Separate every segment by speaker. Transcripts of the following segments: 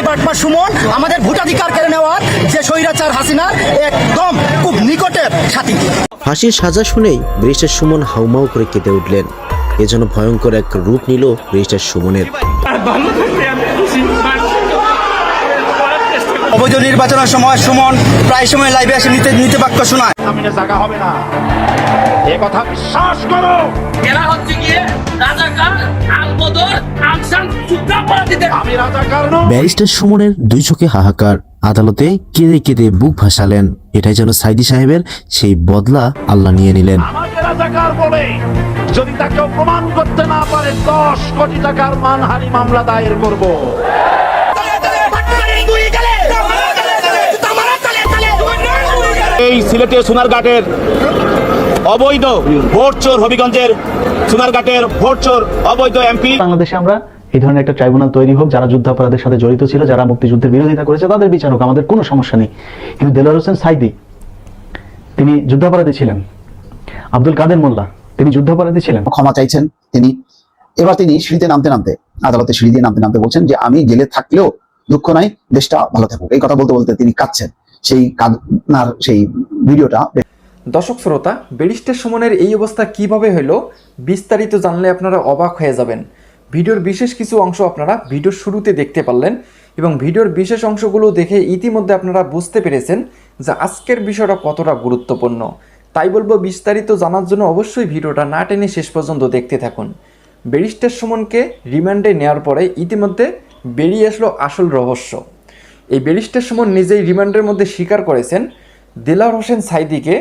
Speaker 1: এই বাটপা সুমন আমাদের ভোটাধিকার কেড়ে নেওয়ার যে স্বৈরাচার হাসিনার একদম খুব নিকটের সাথী।
Speaker 2: ফাঁসির সাজা শুনেই ব্রিটিশ সুমন হাউমাউ করে কেঁদে উঠলেন। এ যেন ভয়ঙ্কর এক রূপ নিল ব্রিটিশ সুমনের
Speaker 3: আর ভালো থাকলে আমি খুশি করার চেষ্টা করব।
Speaker 1: অবৈধ নির্বাচনের সময় সুমন প্রায় সময় লাইভে এসে নিতে নিতে বাক্য শোনায়।
Speaker 4: জায়গা হবে না। এ কথা বিশ্বাস করো।
Speaker 5: এরা হচ্ছে গিয়ে রাজাকার আলবদর যুদ্ধাপরাধীদের
Speaker 4: আমি রাজাকার নই।
Speaker 2: ব্যারিস্টার সুমনের দুই চোখে হাহাকার। আদালতে কেঁদে কেঁদে বুক ভাসালেন। এটাই যেন সাইদি সাহেবের সেই বদলা আল্লাহ নিয়ে নিলেন।
Speaker 4: রাজাকার বলে যদি তাকে প্রমাণ করতে না পারে দশ কোটি টাকার মানহানি মামলা দায়ের করব।
Speaker 6: এই সিলেটের সোনারঘাটের অবৈধ ভোট চোর হবিগঞ্জের সোনারঘাটের ভোট চোর অবৈধ এমপি।
Speaker 7: বাংলাদেশে আমরা এই ধরনের একটা ট্রাইব্যুনাল তৈরি হোক যারা যুদ্ধাপরাধের সাথে জড়িত ছিল যারা মুক্তিযুদ্ধের বিরোধিতা করেছে তাদের বিচার হোক আমাদের কোনো সমস্যা নেই। কিন্তু দেলোয়ার হোসেন সাইদি তিনি যুদ্ধাপরাধী ছিলেন। আব্দুল কাদের মোল্লা তিনি যুদ্ধাপরাধী ছিলেন।
Speaker 8: ক্ষমা চাইছেন তিনি। এবার তিনি সিঁড়িতে নামতে নামতে আদালতে সিঁড়ি দিয়ে নামতে নামতে বলছেন যে আমি জেলে থাকলেও দুঃখ নাই দেশটা ভালো থাকুক। এই কথা বলতে বলতে তিনি কাঁদছেন। সেই কান্নার সেই ভিডিওটা
Speaker 9: দর্শক শ্রোতা, ব্যারিস্টার সুমনের এই অবস্থা কীভাবে হলো বিস্তারিত জানলে আপনারা অবাক হয়ে যাবেন। ভিডিওর বিশেষ কিছু অংশ আপনারা ভিডিওর শুরুতে দেখতে পারলেন এবং ভিডিওর বিশেষ অংশগুলো দেখে ইতিমধ্যে আপনারা বুঝতে পেরেছেন যে আজকের বিষয়টা কতটা গুরুত্বপূর্ণ। তাই বলব বিস্তারিত জানার জন্য অবশ্যই ভিডিওটা না টেনে শেষ পর্যন্ত দেখতে থাকুন। ব্যারিস্টার সুমনকে রিমান্ডে নেওয়ার পরে ইতিমধ্যে বেরিয়ে আসলো আসল রহস্য। এই ব্যারিস্টার সুমন নিজেই রিমান্ডের মধ্যে স্বীকার করেছেন দিলার হোসেন সাইদিকে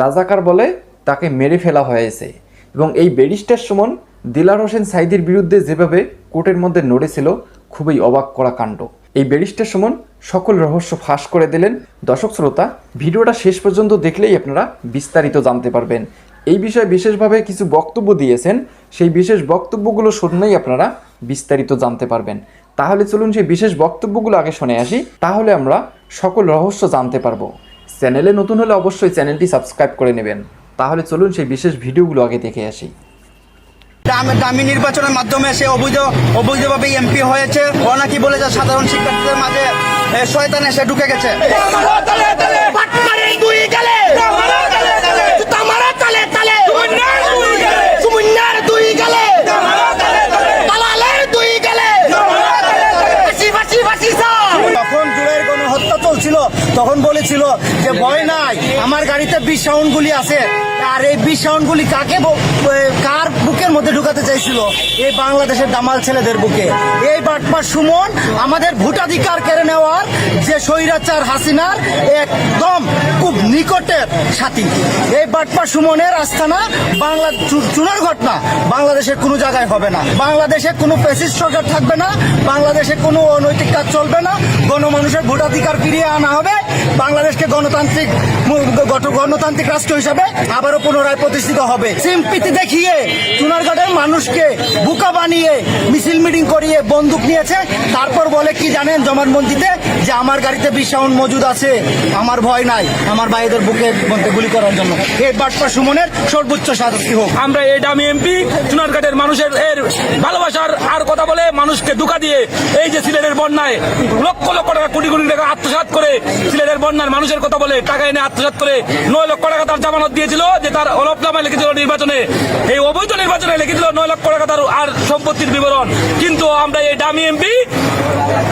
Speaker 9: রাজাকার বলে তাকে মেরে ফেলা হয়েছে এবং এই ব্যারিস্টার সুমন দিলার হোসেন সাইদির বিরুদ্ধে যেভাবে কোর্টের মধ্যে নড়েছিল, খুবই অবাক করা কাণ্ড। এই ব্যারিস্টার সুমন সকল রহস্য ফাঁস করে দিলেন। দর্শক শ্রোতা, ভিডিওটা শেষ পর্যন্ত দেখলেই আপনারা বিস্তারিত জানতে পারবেন। এই বিষয়ে বিশেষভাবে কিছু বক্তব্য দিয়েছেন, সেই বিশেষ বক্তব্যগুলো শুনলেই আপনারা বিস্তারিত জানতে পারবেন। তাহলে চলুন সেই বিশেষ বক্তব্যগুলো আগে শুনে আসি তাহলে আমরা সকল রহস্য জানতে পারব। চ্যানেলে নতুন হলে অবশ্যই চ্যানেলটি সাবস্ক্রাইব করে নেবেন। তাহলে চলুন সেই বিশেষ ভিডিওগুলো আগে দেখে আসি।
Speaker 1: দামি নির্বাচনের মাধ্যমে সে অবৈধ অবৈধভাবে এমপি হয়েছে। ও নাকি বলে যে সাধারণ শিক্ষার্থীদের মাঝে শয়তান এসে ঢুকে গেছে তখন জুড়ের কোনো হত্যা চলছিল তখন বলেছিল যে ভয় নাই আমার গাড়িতে বিশ সাউন্ড গুলি আছে। আর এই বিশ সাউন্ড কাকে কার বুকের মধ্যে ঢুকাতে চাইছিল? এই বাংলাদেশের দামাল ছেলেদের বুকে। এই বাটপার সুমন আমাদের ভোটাধিকার কেড়ে নেওয়ার যে স্বৈরাচার হাসিনার একদম খুব নিকটের সাথী। এই বাটপার সুমনের আস্থানা বাংলা চুনার ঘটনা বাংলাদেশের কোনো জায়গায় হবে না। বাংলাদেশে কোনো প্যাসিস সরকার থাকবে না, বাংলাদেশে কোনো অনৈতিক কাজ চলবে না। গণমানুষের ভোটাধিকার ফিরিয়ে আনা হবে। বাংলাদেশকে গণতান্ত্রিক গণতান্ত্রিক রাষ্ট্র হিসাবে আবারও পুনরায় প্রতিষ্ঠিত হবে। সিম্পিতি দেখিয়ে চুনারঘাটের মানুষকে বুকা বানিয়ে মিছিল মিটিং করিয়ে বন্দুক নিয়েছে। তারপর বলে, কি জানেন জমানবন্দিতে যে আমার গাড়িতে বিশ সাউন্ড মজুদ আছে? আমার ভয় নাই, আমার ভাইদের বুকে মধ্যে গুলি করার জন্য। এই বাটপা সুমনের সর্বোচ্চ শাস্তি হোক।
Speaker 3: আমরা এই দামি এমপি, চুনারঘাটের মানুষের এর ভালোবাসার আর কথা বলে মানুষকে দুকা দিয়ে এই যে সিলেটের বন্যায় লক্ষ লক্ষ টাকা কোটি কোটি টাকা আত্মসাৎ করে সিলেটের বন্যার মানুষের কথা বলে টাকা এনে আত্মসাৎ করে নয় লক্ষ টাকা তার জামানত দিয়েছিল। যে তার অলপনামায় লিখেছিল নির্বাচনে, এই অবৈধ নির্বাচনে লিখেছিল নয় লক্ষ টাকা তার আর সম্পত্তির বিবরণ। কিন্তু আমরা এই দামি এমপি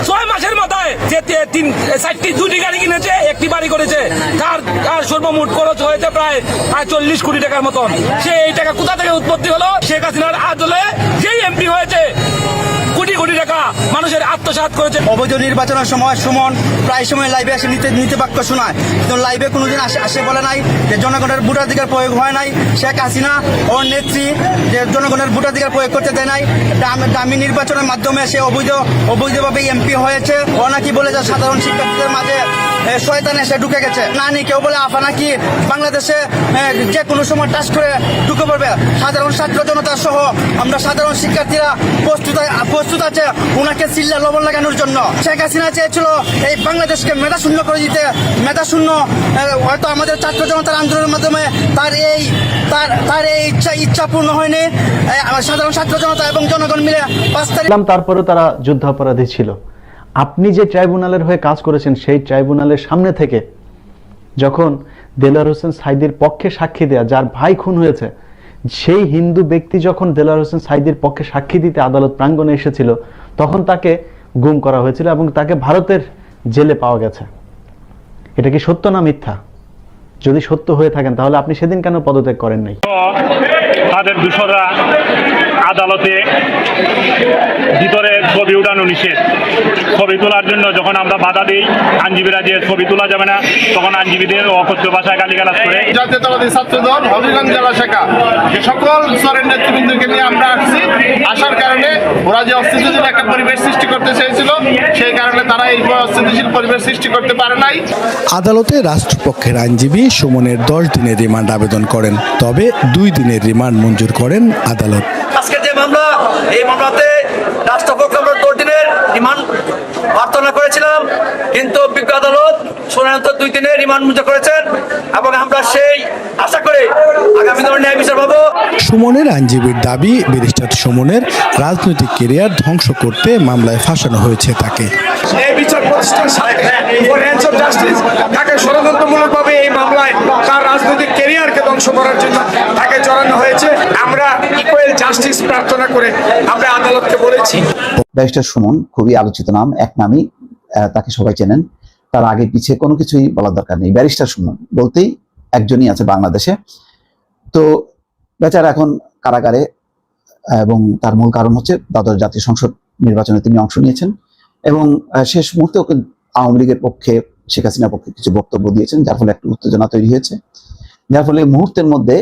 Speaker 3: ছয় মাসের মাথায় যে তিন চারটি, দুটি গাড়ি কিনেছে, একটি বাড়ি করেছে, তার তার সর্বমোট খরচ হয়েছে প্রায় চল্লিশ কোটি টাকার মতন। সে এই টাকা কোথা থেকে উৎপত্তি হলো? শেখ হাসিনার আদলে যেই এমপি হয়েছে। মানুষের আত্মসাত করেছে।
Speaker 1: অবৈধ নির্বাচনের সময় সুমন প্রায় সময় লাইভে এসে নিতে নিতে বাক্য শোনায়। কিন্তু লাইভে কোনোদিন আসে আসে বলে নাই যে জনগণের ভোটাধিকার প্রয়োগ হয় নাই। শেখ হাসিনা ওর নেত্রী যে জনগণের ভোটাধিকার প্রয়োগ করতে দেয় নাই। দামি নির্বাচনের মাধ্যমে সে অবৈধ অবৈধভাবে এমপি হয়েছে। ও নাকি বলে সাধারণ শিক্ষার্থীদের মাঝে শয়তান এসে ঢুকে গেছে। নানি, কেউ বলে, আফা, নাকি বাংলাদেশে যে কোনো সময় টাচ করে ঢুকে পড়বে। সাধারণ ছাত্র জনতা সহ আমরা সাধারণ শিক্ষার্থীরা প্রস্তুত প্রস্তুত আছে। ওনাকে চিল্লা লবণ লাগানোর জন্য। শেখ হাসিনা চেয়েছিল এই বাংলাদেশকে মেধা শূন্য করে দিতে। মেধা শূন্য হয়তো আমাদের ছাত্র জনতার আন্দোলনের মাধ্যমে তার এই, তার তার এই ইচ্ছা ইচ্ছা পূর্ণ হয়নি। সাধারণ ছাত্র জনতা এবং জনগণ মিলে পাঁচ তারিখ
Speaker 7: তারপরেও তারা যুদ্ধাপরাধী ছিল। আপনি যে ট্রাইব্যুনালের হয়ে কাজ করেছেন, সেই ট্রাইব্যুনালের সামনে থেকে যখন দেলার হোসেন সাইদির পক্ষে সাক্ষী দেয়া, যার ভাই খুন হয়েছে, সেই হিন্দু ব্যক্তি যখন দেলার হোসেন সাইদির পক্ষে সাক্ষী দিতে আদালত প্রাঙ্গণে এসেছিল, তখন তাকে গুম করা হয়েছিল এবং তাকে ভারতের জেলে পাওয়া গেছে। এটা কি সত্য না মিথ্যা? যদি সত্য হয়ে থাকেন, তাহলে আপনি সেদিন কেন পদত্যাগ করেন নাই?
Speaker 6: তাদের আদালতে ভিতরে ছবি উঠানো নিষেধ। ছবি তোলার জন্য যখন আমরা বাধা দিই আইনজীবীরা যে ছবি তোলা যাবে না তখন আইনজীবীদের অকথ্য ভাষায় গালিগালাজ করে।
Speaker 4: জাতীয়তাবাদী ছাত্র দল হবিগঞ্জ জেলা শাখা সকল স্তরের নেতৃবৃন্দকে নিয়ে আমরা আসছি আসার কারণে ওরা যে অস্থিতিশীল একটা পরিবেশ সৃষ্টি করতে চেয়েছিল সেই কারণে তারা এই অস্থিতিশীল পরিবেশ সৃষ্টি করতে পারে নাই।
Speaker 10: আদালতে রাষ্ট্রপক্ষের আইনজীবী সুমনের দশ দিনের রিমান্ড আবেদন করেন তবে দুই দিনের রিমান্ড মঞ্জুর করেন আদালত।
Speaker 5: আজকে যে মামলা এই মামলাতে রাষ্ট্রপক্ষ আমরা দশ দিনের রিমান্ড প্রার্থনা করেছিলাম কিন্তু বিজ্ঞ আদালত সাধারণত দুই দিনের রিমান্ড মঞ্জুর করেছেন এবং আমরা সেই আশা করে আগামী দিনের ন্যায় বিচার পাবো।
Speaker 10: সুমনের আইনজীবীর দাবি ব্যারিস্টার সুমনের রাজনৈতিক কেরিয়ার ধ্বংস করতে মামলায় ফাঁসানো হয়েছে তাকে।
Speaker 3: এই বিচার প্রতিষ্ঠান ফর হ্যান্ডস অফ জাস্টিস তাকে ষড়যন্ত্রমূলকভাবে এই মামলায় তার রাজনৈতিক ক্যারিয়ারকে ধ্বংস করার জন্য তাকে জড়ানো হয়েছে। আমরা ইকুয়াল জাস্টিস প্রার্থনা করে আমরা আদালতকে বলেছি।
Speaker 8: ব্যারিস্টার সুমন, খুবই আলোচিত নাম, এক নামই তাকে সবাই চেনেন। তার আগে পিছে কোনো কিছুই বলার দরকার নেই। ব্যারিস্টার সুমন বলতেই একজনই আছে বাংলাদেশে। তো বেচারা এখন কারাগারে এবং তার মূল কারণ হচ্ছে দ্বাদশ জাতীয় সংসদ নির্বাচনে তিনি অংশ নিয়েছেন। এবং শেষ মুহূর্তে ওকে আওয়ামী লীগের পক্ষে, শেখ হাসিনার পক্ষে কিছু বক্তব্য দিয়েছেন, যার ফলে একটা উত্তেজনা তৈরি হয়েছে। যার ফলে মুহূর্তের মধ্যে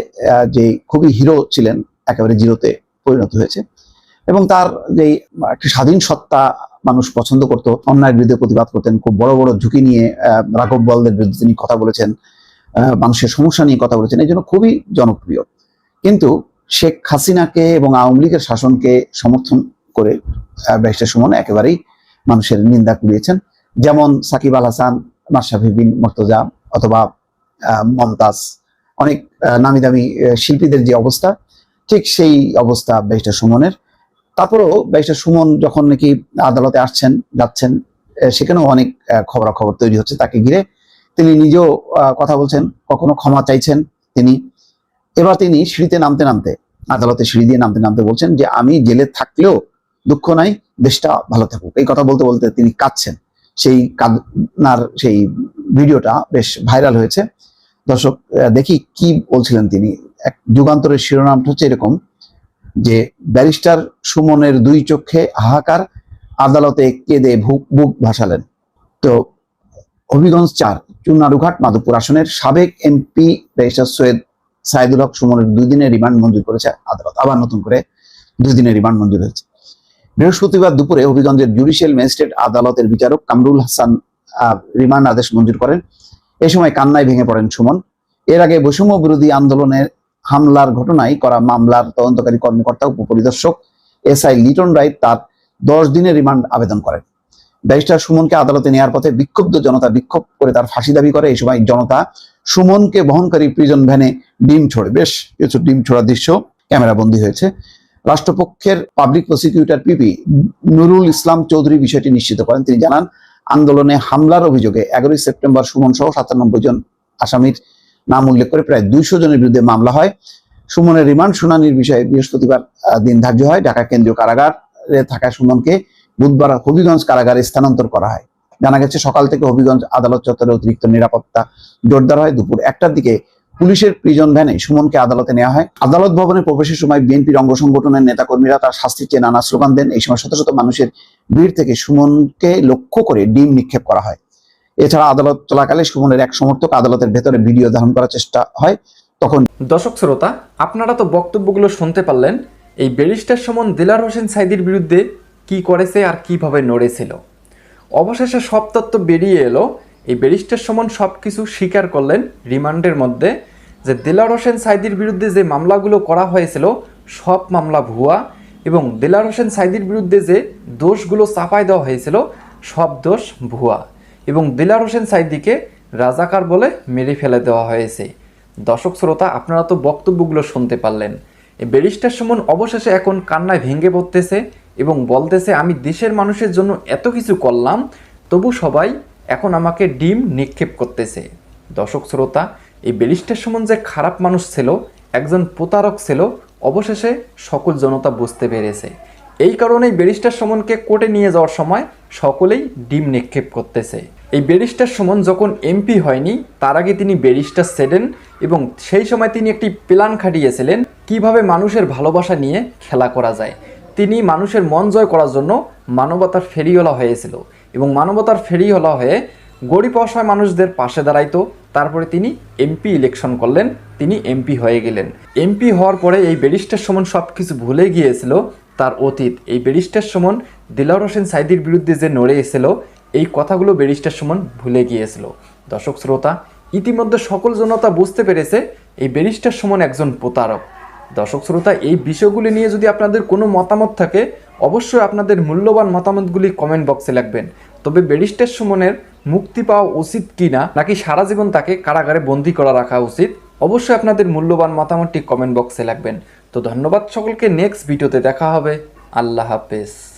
Speaker 8: যে খুবই হিরো ছিলেন, একেবারে জিরোতে পরিণত হয়েছে। এবং তার যে একটি স্বাধীন সত্তা মানুষ পছন্দ করত, অন্যায়ের বিরুদ্ধে প্রতিবাদ করতেন, খুব বড় বড় ঝুঁকি নিয়ে রাঘব বলদের বিরুদ্ধে তিনি কথা বলেছেন মানুষের সমস্যা নিয়ে কথা বলেছেন, এই জন্য খুবই জনপ্রিয়। কিন্তু শেখ হাসিনাকে এবং আওয়ামী লীগের শাসনকে সমর্থন করে ব্যারিস্টার সুমন একেবারেই মানুষের নিন্দা কুড়িয়েছেন। যেমন সাকিব আল হাসান, মাশরাফি বিন মর্তজা অথবা মমতাজ অনেক নামি দামি শিল্পীদের যে অবস্থা, ঠিক সেই অবস্থা ব্যারিস্টার সুমনের। তারপরেও ব্যারিস্টার সুমন যখন নাকি আদালতে আসছেন, যাচ্ছেন সেখানেও অনেক খবরাখবর তৈরি হচ্ছে তাকে ঘিরে। তিনি নিজেও কথা বলছেন, কখনো ক্ষমা চাইছেন তিনি। এবার তিনি সিঁড়িতে নামতে নামতে, আদালতে সিঁড়ি দিয়ে নামতে নামতে বলছেন যে, আমি জেলে থাকলেও দুঃখ নাই, দেশটা ভালো থাকুক। এই কথা বলতে বলতে তিনি কাঁদছেন। সেই কান্নার সেই ভিডিওটা বেশ ভাইরাল হয়েছে। দর্শক দেখি কি বলছিলেন তিনি। এক যুগান্তরের শিরোনামটা হচ্ছে এরকম, যে ব্যারিস্টার সুমনের দুই চোখে হাহাকার, আদালতে কেঁদে ভুক- বুক ভাসালেন। তো হবিগঞ্জ চার, চুনারুঘাট, মাধবপুর আসনের সাবেক এমপি ব্যারিস্টার সৈয়দ সাইদুল হক সুমনের দুই দিনের রিমান্ড মঞ্জুর করেছে আদালত, আবার নতুন করে দুই দিনের রিমান্ড মঞ্জুর হয়েছে। বৃহস্পতিবার দুপুরে হবিগঞ্জের জুডিশিয়াল ম্যাজিস্ট্রেট আদালতের বিচারক কামরুল হাসান রিমান্ড আদেশ মঞ্জুর করেন। এ সময় কান্নায় ভেঙে পড়েন সুমন। এর আগে বৈষম্য বিরোধী আন্দোলনের হামলার ঘটনায় করা মামলার তদন্তকারী কর্মকর্তা, উপপরিদর্শক এস আই লিটন রাইট তার দশ দিনের রিমান্ড আবেদন করেন। ব্যারিস্টার সুমনকে আদালতে নেওয়ার পথে বিক্ষুব্ধ জনতা বিক্ষোভ করে তার ফাঁসি দাবি করে। এই সময় জনতা সুমনকে বহনকারী প্রিজন ভ্যানে ডিম ছোড়ে। বেশ, কিছু ডিম ছোড়ার দৃশ্য ক্যামেরা বন্দী হয়েছে। রাষ্ট্রপক্ষের public prosecutor PP Nurul Islam Chowdhury বিষয়টি নিশ্চিত করেন। তিনি জানান আন্দোলনে হামলার অভিযোগে এগারোই সেপ্টেম্বর সুমন সহ সাতানব্বই জন আসামির নাম উল্লেখ করে প্রায় দুইশো জনের বিরুদ্ধে মামলা হয়। সুমনের রিমান্ড শুনানির বিষয়ে বৃহস্পতিবার দিন ধার্য হয়। ঢাকা কেন্দ্রীয় কারাগারে থাকা সুমনকে বুধবার হবিগঞ্জ কারাগারে স্থানান্তর করা হয়। জানা গেছে, সকাল থেকে হবিগঞ্জ আদালত চত্বরে অতিরিক্ত নিরাপত্তা জোরদার হয়। দুপুর একটার দিকে পুলিশের প্রিজন ভ্যানে সুমনকে আদালতে নেওয়া হয়। আদালত ভবনে প্রবেশের সময় বিএনপির অঙ্গ সংগঠনের নেতাকর্মীরা তার শাস্তি চেয়ে নানা স্লোগান দেন। এই সময় শত শত মানুষের ভিড় থেকে সুমনকে লক্ষ্য করে ডিম নিক্ষেপ করা হয়। এছাড়া আদালত চলাকালে সুমনের এক সমর্থক আদালতের ভেতরে ভিডিও ধারণ করার চেষ্টা হয়। তখন
Speaker 9: দর্শক শ্রোতা, আপনারা তো বক্তব্যগুলো শুনতে পারলেন। এই ব্যারিস্টার সমন, দিলার হোসেন সাইদির বিরুদ্ধে কি করেছে আর কীভাবে নড়েছিল? অবশেষে সব তত্ত্ব বেরিয়ে এলো। এই ব্যারিস্টার সমন সব কিছু স্বীকার করলেন রিমান্ডের মধ্যে যে দিলার হোসেন সাইদির বিরুদ্ধে যে মামলাগুলো করা হয়েছিল, সব মামলা ভুয়া এবং দিলার হোসেন সাইদির বিরুদ্ধে যে দোষগুলো চাপাই দেওয়া হয়েছিল, সব দোষ ভুয়া এবং দিলার হোসেন সাইদিকে রাজাকার বলে মেরে ফেলে দেওয়া হয়েছে। দর্শক শ্রোতা, আপনারা তো বক্তব্যগুলো শুনতে পারলেন। এই ব্যারিস্টার সুমন অবশেষে এখন কান্নায় ভেঙে পড়তেছে এবং বলতেছে, আমি দেশের মানুষের জন্য এত কিছু করলাম, তবু সবাই এখন আমাকে ডিম নিক্ষেপ করতেছে। দর্শক, শ্রোতা, এই ব্যারিস্টার সুমন যে খারাপ মানুষ ছিল, একজন প্রতারক ছিল, অবশেষে সকল জনতা বুঝতে পেরেছে। এই কারণেই ব্যারিস্টার সুমনকে কোর্টে নিয়ে যাওয়ার সময় সকলেই ডিম নিক্ষেপ করতেছে। এই ব্যারিস্টার সুমন যখন এমপি হয়নি, তার আগে তিনি ব্যারিস্টার ছিলেন এবং সেই সময় তিনি একটি প্ল্যান খাটিয়েছিলেন কীভাবে মানুষের ভালোবাসা নিয়ে খেলা করা যায়। তিনি মানুষের মন জয় করার জন্য মানবতার ফেরিওয়ালা হয়েছিল। এবং মানবতার ফেরিওয়ালা হয়ে গরিব অসহায় মানুষদের পাশে দাঁড়াইতো। তারপরে তিনি এমপি ইলেকশন করলেন, তিনি এমপি হয়ে গেলেন। এমপি হওয়ার পরে এই ব্যারিস্টার সুমন সব কিছু ভুলে গিয়েছিল, তার অতীত। এই ব্যারিস্টার সুমন দিলার হোসেন সাইদির বিরুদ্ধে যে নড়ে এসেছিল, এই কথাগুলো ব্যারিস্টার সুমন ভুলে গিয়েছিল। দর্শক শ্রোতা, ইতিমধ্যে সকল জনতা বুঝতে পেরেছে, এই ব্যারিস্টার সুমন একজন প্রতারক। দর্শক শ্রোতা, এই বিষয়গুলি নিয়ে যদি আপনাদের কোনো মতামত থাকে অবশ্যই আপনাদের মূল্যবান মতামতগুলি কমেন্ট বক্সে লিখবেন। তবে ব্যারিস্টার সুমনের মুক্তি পাওয়া উচিত কি না নাকি সারা জীবন তাকে কারাগারে বন্দি করা রাখা উচিত, অবশ্যই আপনাদের মূল্যবান মতামতটি কমেন্ট বক্সে লিখবেন। তো ধন্যবাদ সকলকে নেক্সট ভিডিওতে দেখা হবে। আল্লাহ হাফেজ।